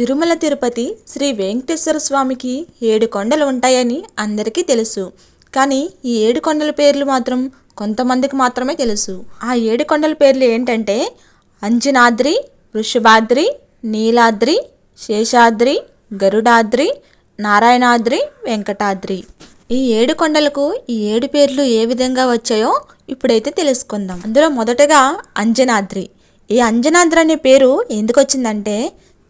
తిరుమల తిరుపతి శ్రీ వెంకటేశ్వర స్వామికి ఏడు కొండలు ఉంటాయని అందరికీ తెలుసు. కానీ ఈ ఏడు కొండల పేర్లు మాత్రం కొంతమందికి మాత్రమే తెలుసు. ఆ ఏడు కొండల పేర్లు ఏంటంటే అంజనాద్రి వృషభాద్రి నీలాద్రి శేషాద్రి గరుడాద్రి నారాయణాద్రి వెంకటాద్రి. ఈ ఏడు కొండలకు ఈ ఏడు పేర్లు ఏ విధంగా వచ్చాయో ఇప్పుడైతే తెలుసుకుందాం. అందులో మొదటగా అంజనాద్రి. ఈ అంజనాద్రి అనే పేరు ఎందుకు వచ్చిందంటే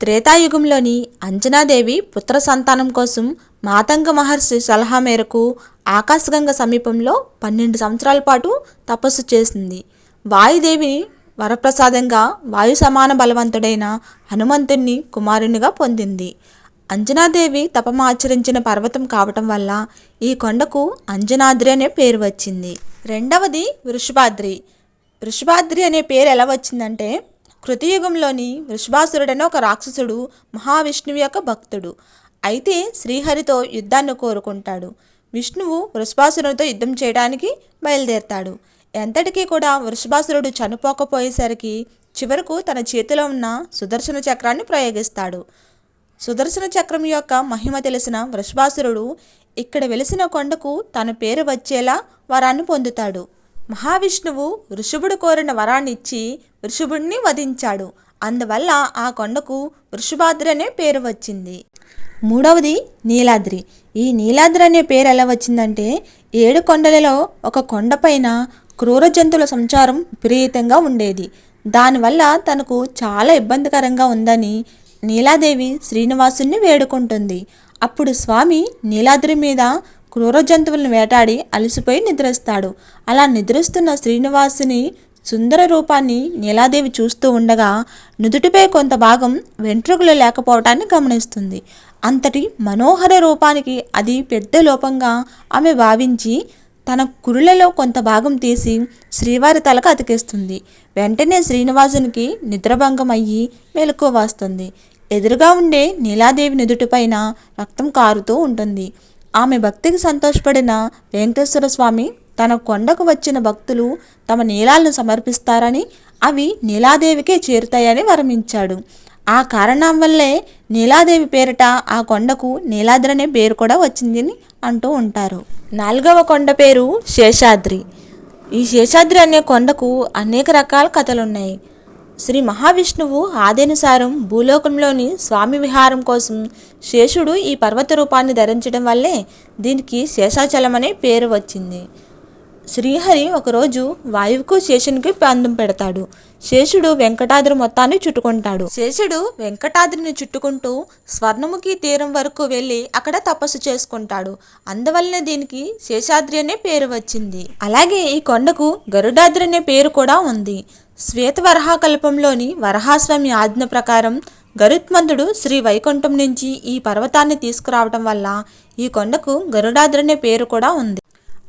త్రేతాయుగంలోని అంజనాదేవి పుత్ర సంతానం కోసం మాతంగ మహర్షి సలహా మేరకు ఆకాశగంగ సమీపంలో పన్నెండు సంవత్సరాల పాటు తపస్సు చేసింది. వాయుదేవిని వరప్రసాదంగా వాయు సమాన బలవంతుడైన హనుమంతుణ్ణి కుమారునిగా పొందింది. అంజనాదేవి తపమాచరించిన పర్వతం కావటం వల్ల ఈ కొండకు అంజనాద్రి అనే పేరు వచ్చింది. రెండవది వృషభాద్రి. వృషభాద్రి అనే పేరు ఎలా వచ్చిందంటే కృతయుగంలోని వృషభాసురుడనే ఒక రాక్షసుడు మహావిష్ణువు యొక్క భక్తుడు. అయితే శ్రీహరితో యుద్ధాన్ని కోరుకుంటాడు. విష్ణువు వృషభాసురుడితో యుద్ధం చేయడానికి బయలుదేరతాడు. ఎంతటికీ కూడా వృషభాసురుడు చనిపోకపోయేసరికి చివరకు తన చేతిలో ఉన్న సుదర్శన చక్రాన్ని ప్రయోగిస్తాడు. సుదర్శన చక్రం యొక్క మహిమ తెలిసిన వృషభాసురుడు ఇక్కడ వెలిసిన కొండకు తన పేరు వచ్చేలా వరాన్ని పొందుతాడు. మహావిష్ణువు వృషభుడు కోరిన వరాన్ని ఇచ్చి వృషభుడిని వధించాడు. అందువల్ల ఆ కొండకు వృషభాద్రి అనే పేరు వచ్చింది. మూడవది నీలాద్రి. ఈ నీలాద్రి అనే పేరు ఎలా వచ్చిందంటే ఏడు కొండలలో ఒక కొండపైన క్రూర జంతువుల సంచారం విపరీతంగా ఉండేది. దానివల్ల తనకు చాలా ఇబ్బందికరంగా ఉందని నీలాదేవి శ్రీనివాసుని వేడుకుంటుంది. అప్పుడు స్వామి నీలాద్రి మీద క్రూర జంతువులను వేటాడి అలసిపోయి నిద్రిస్తాడు. అలా నిద్రిస్తున్న శ్రీనివాసుని సుందర రూపాన్ని నీలాదేవి చూస్తూ ఉండగా నుదుటిపై కొంత భాగం వెంట్రుకలు లేకపోవటాన్ని గమనిస్తుంది. అంతటి మనోహర రూపానికి అది పెద్ద లోపంగా ఆమె భావించి తన కురులలో కొంత భాగం తీసి శ్రీవారి తలకు అతికిస్తుంది. వెంటనే శ్రీనివాసునికి నిద్రభంగం అయ్యి మెలకువ వస్తుంది. ఎదురుగా ఉండే నీలాదేవి నుదుటిపైన రక్తం కారుతూ ఉంటుంది. ఆమె భక్తికి సంతోషపడిన వెంకటేశ్వర స్వామి తన కొండకు వచ్చిన భక్తులు తమ నీలాలను సమర్పిస్తారని అవి నీలాదేవికే చేరుతాయని వరమించాడు. ఆ కారణం వల్లే నీలాదేవి పేరిట ఆ కొండకు నీలాద్రి అనే పేరు కూడా వచ్చిందని అంటూ ఉంటారు. నాలుగవ కొండ పేరు శేషాద్రి. ఈ శేషాద్రి అనే కొండకు అనేక రకాల కథలున్నాయి. శ్రీ మహావిష్ణువు ఆదేనుసారం భూలోకంలోని స్వామి విహారం కోసం శేషుడు ఈ పర్వత రూపాన్ని ధరించడం వల్లే దీనికి శేషాచలం అనే పేరు వచ్చింది. శ్రీహరి ఒకరోజు వాయువుకు శేషునికి పందం పెడతాడు. శేషుడు వెంకటాద్రి మొత్తాన్ని చుట్టుకుంటాడు. శేషుడు వెంకటాద్రిని చుట్టుకుంటూ స్వర్ణముఖి తీరం వరకు వెళ్ళి అక్కడ తపస్సు చేసుకుంటాడు. అందువల్లనే దీనికి శేషాద్రి అనే పేరు వచ్చింది. అలాగే ఈ కొండకు గరుడాద్రి అనే పేరు కూడా ఉంది. శ్వేతవరహాకల్పంలోని వరహాస్వామి ఆజ్ఞ ప్రకారం గరుత్మంతుడు శ్రీ వైకుంఠం నుంచి ఈ పర్వతాన్ని తీసుకురావటం వల్ల ఈ కొండకు గరుడాద్రి అనే పేరు కూడా ఉంది.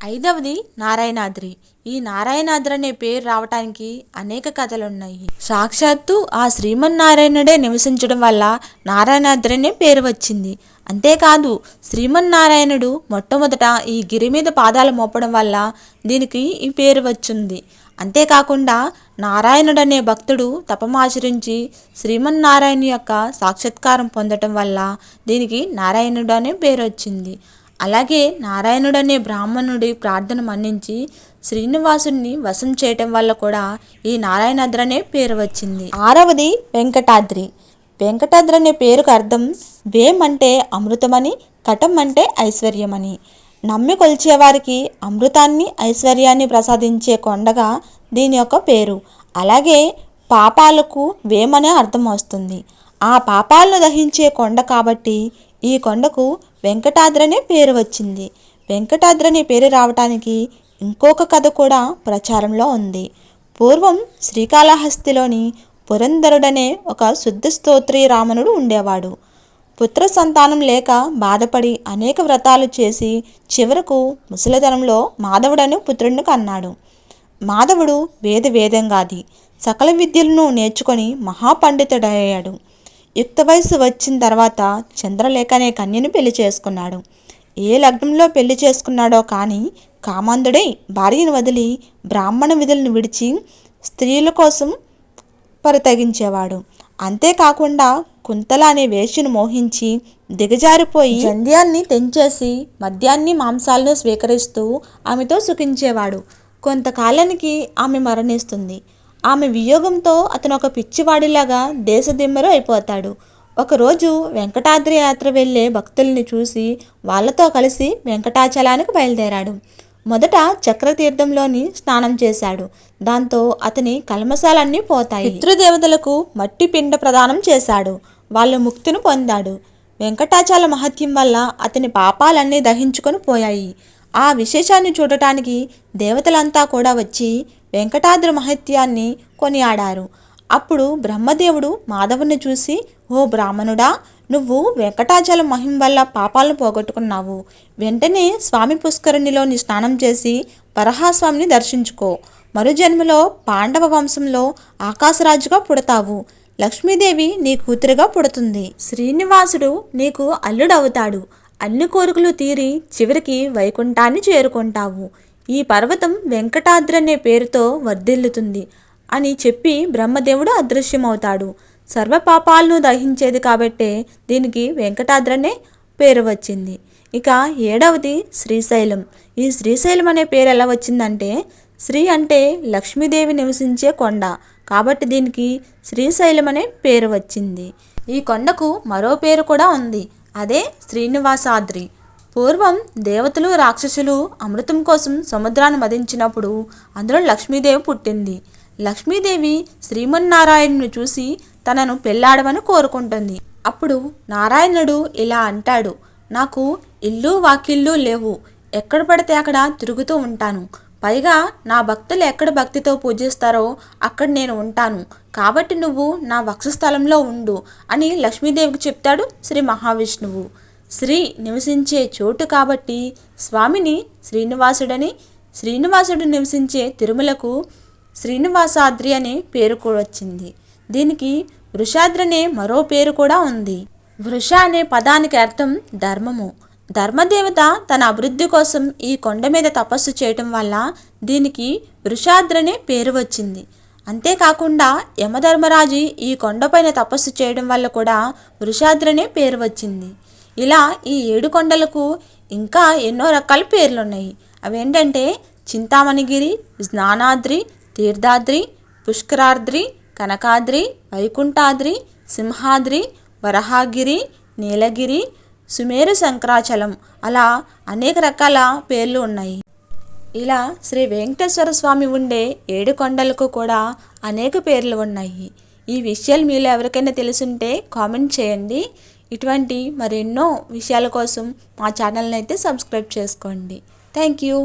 ఐదవది నారాయణాద్రి. ఈ నారాయణాద్రి అనే పేరు రావటానికి అనేక కథలున్నాయి. సాక్షాత్తు ఆ శ్రీమన్నారాయణుడే నివసించడం వల్ల నారాయణాద్రి అనే పేరు వచ్చింది. అంతేకాదు శ్రీమన్నారాయణుడు మొట్టమొదట ఈ గిరి మీద పాదాలు మోపడం వల్ల దీనికి ఈ పేరు వచ్చింది. అంతేకాకుండా నారాయణుడు అనే భక్తుడు తపమాచరించి శ్రీమన్నారాయణ యొక్క సాక్షాత్కారం పొందటం వల్ల దీనికి నారాయణుడు అనే పేరు వచ్చింది. అలాగే నారాయణుడు అనే బ్రాహ్మణుడి ప్రార్థన మన్నించి శ్రీనివాసుని వశం చేయటం వల్ల కూడా ఈ నారాయణాద్రి అనే పేరు వచ్చింది. ఆరవది వెంకటాద్రి. వెంకటాద్రి అనే పేరుకు అర్థం వేం అంటే అమృతమని కటం అంటే ఐశ్వర్యమని. నమ్మి కొలిచేవారికి అమృతాన్ని ఐశ్వర్యాన్ని ప్రసాదించే కొండగా దీని యొక్క పేరు. అలాగే పాపాలకు వేమనే అర్థం వస్తుంది. ఆ పాపాలను దహించే కొండ కాబట్టి ఈ కొండకు వెంకటాద్రి అనే పేరు వచ్చింది. వెంకటాద్రి అనే పేరు రావటానికి ఇంకొక కథ కూడా ప్రచారంలో ఉంది. పూర్వం శ్రీకాళహస్తిలోని పురంధరుడనే ఒక శుద్ధ స్తోత్రి రామనుడు ఉండేవాడు. పుత్ర సంతానం లేక బాధపడి అనేక వ్రతాలు చేసి చివరకు ముసలితనంలో మాధవుడని పుత్రుడిని కన్నాడు. మాధవుడు వేద వేదంగాది. సకల విద్యలను నేర్చుకొని మహాపండితుడయ్యాడు. యుక్త వయసు వచ్చిన తర్వాత చంద్రలేఖ అనే కన్యను పెళ్ళి చేసుకున్నాడు. ఏ లగ్నంలో పెళ్ళి చేసుకున్నాడో కానీ కామాంధుడై భార్యను వదిలి బ్రాహ్మణ విధులను విడిచి స్త్రీల కోసం పరితగించేవాడు. అంతేకాకుండా కుంతల అనే వేష్యను మోహించి దిగజారిపోయి జంధ్యాన్ని తెంచేసి మద్యాన్ని మాంసాలను స్వీకరిస్తూ ఆమెతో సుఖించేవాడు. కొంతకాలానికి ఆమె మరణిస్తుంది. ఆమె వియోగంతో అతను ఒక పిచ్చివాడిలాగా దేశదిమ్మరు అయిపోతాడు. ఒకరోజు వెంకటాద్రి యాత్ర వెళ్ళే భక్తుల్ని చూసి వాళ్ళతో కలిసి వెంకటాచలానికి బయలుదేరాడు. మొదట చక్రతీర్థంలోని స్నానం చేశాడు. దాంతో అతని కల్మశాలన్నీ పోతాయి. పితృదేవతలకు మట్టి పిండ ప్రదానం చేశాడు. వాళ్ళు ముక్తిని పొందాడు. వెంకటాచల మహత్యం వల్ల అతని పాపాలన్నీ దహించుకొని పోయాయి. ఆ విశేషాన్ని చూడటానికి దేవతలంతా కూడా వచ్చి వెంకటాద్రి మహత్యాన్ని కొనియాడారు. అప్పుడు బ్రహ్మదేవుడు మాధవుని చూసి ఓ బ్రాహ్మణుడా నువ్వు వెంకటాచల మహిమ వల్ల పాపాలను పోగొట్టుకున్నావు. వెంటనే స్వామి పుష్కరిణిలోని స్నానం చేసి వరహాస్వామిని దర్శించుకో. మరుజన్మలో పాండవ వంశంలో ఆకాశరాజుగా పుడతావు. లక్ష్మీదేవి నీ కూతురుగా పుడుతుంది. శ్రీనివాసుడు నీకు అల్లుడవుతాడు. అన్ని కోరికలు తీరి చివరికి వైకుంఠాన్ని చేరుకుంటావు. ఈ పర్వతం వెంకటాద్రి అనే పేరుతో వర్ధిల్లుతుంది అని చెప్పి బ్రహ్మదేవుడు అదృశ్యమవుతాడు. సర్వ పాపాలను దహించేది కాబట్టే దీనికి వెంకటాద్రి అనే పేరు వచ్చింది. ఇక ఏడవది శ్రీశైలం. ఈ శ్రీశైలం అనే పేరు ఎలా వచ్చిందంటే శ్రీ అంటే లక్ష్మీదేవి నివసించే కొండ. కాబట్టి దీనికి శ్రీశైలం అనే పేరు వచ్చింది. ఈ కొండకు మరో పేరు కూడా ఉంది. అదే శ్రీనివాసాద్రి. పూర్వం దేవతలు రాక్షసులు అమృతం కోసం సముద్రాన్ని మదించినప్పుడు అందులో లక్ష్మీదేవి పుట్టింది. లక్ష్మీదేవి శ్రీమన్నారాయణుని చూసి తనను పెళ్ళాడమని కోరుకుంటుంది. అప్పుడు నారాయణుడు ఇలా అంటాడు నాకు ఇల్లు వాకిళ్ళు లేవు. ఎక్కడ పడితే అక్కడ తిరుగుతూ ఉంటాను. పైగా నా భక్తులు ఎక్కడ భక్తితో పూజిస్తారో అక్కడ నేను ఉంటాను. కాబట్టి నువ్వు నా వక్షస్థలంలో ఉండు అని లక్ష్మీదేవికి చెప్తాడు శ్రీ మహావిష్ణువు. శ్రీ నివసించే చోటు కాబట్టి స్వామిని శ్రీనివాసుడని శ్రీనివాసుడు నివసించే తిరుమలకు శ్రీనివాసాద్రి అనే పేరు కూడా వచ్చింది. దీనికి వృషాద్రి అనే మరో పేరు కూడా ఉంది. వృష అనే పదానికి అర్థం ధర్మము. ధర్మదేవత తన అభివృద్ధి కోసం ఈ కొండ మీద తపస్సు చేయటం వల్ల దీనికి వృషాద్రనే అనే పేరు వచ్చింది. అంతేకాకుండా యమధర్మరాజు ఈ కొండపైన తపస్సు చేయడం వల్ల కూడా వృషాద్రనే పేరు వచ్చింది. ఇలా ఈ ఏడు కొండలకు ఇంకా ఎన్నో రకాల పేర్లు ఉన్నాయి అవేంటంటే చింతామణిగిరి స్నానాద్రి తీర్థాద్రి పుష్కరాద్రి కనకాద్రి వైకుంఠాద్రి సింహాద్రి వరహాగిరి నీలగిరి సుమేరు శంకరాచలం. అలా అనేక రకాల పేర్లు ఉన్నాయి. ఇలా శ్రీ వెంకటేశ్వర స్వామి ఉండే ఏడు కొండలకు కూడా అనేక పేర్లు ఉన్నాయి. ఈ విషయాలు మీలో ఎవరికైనా తెలుసుంటే కామెంట్ చేయండి. ఇటువంటి మరెన్నో విషయాల కోసం మా ఛానల్ని అయితే సబ్స్క్రైబ్ చేసుకోండి. Thank you.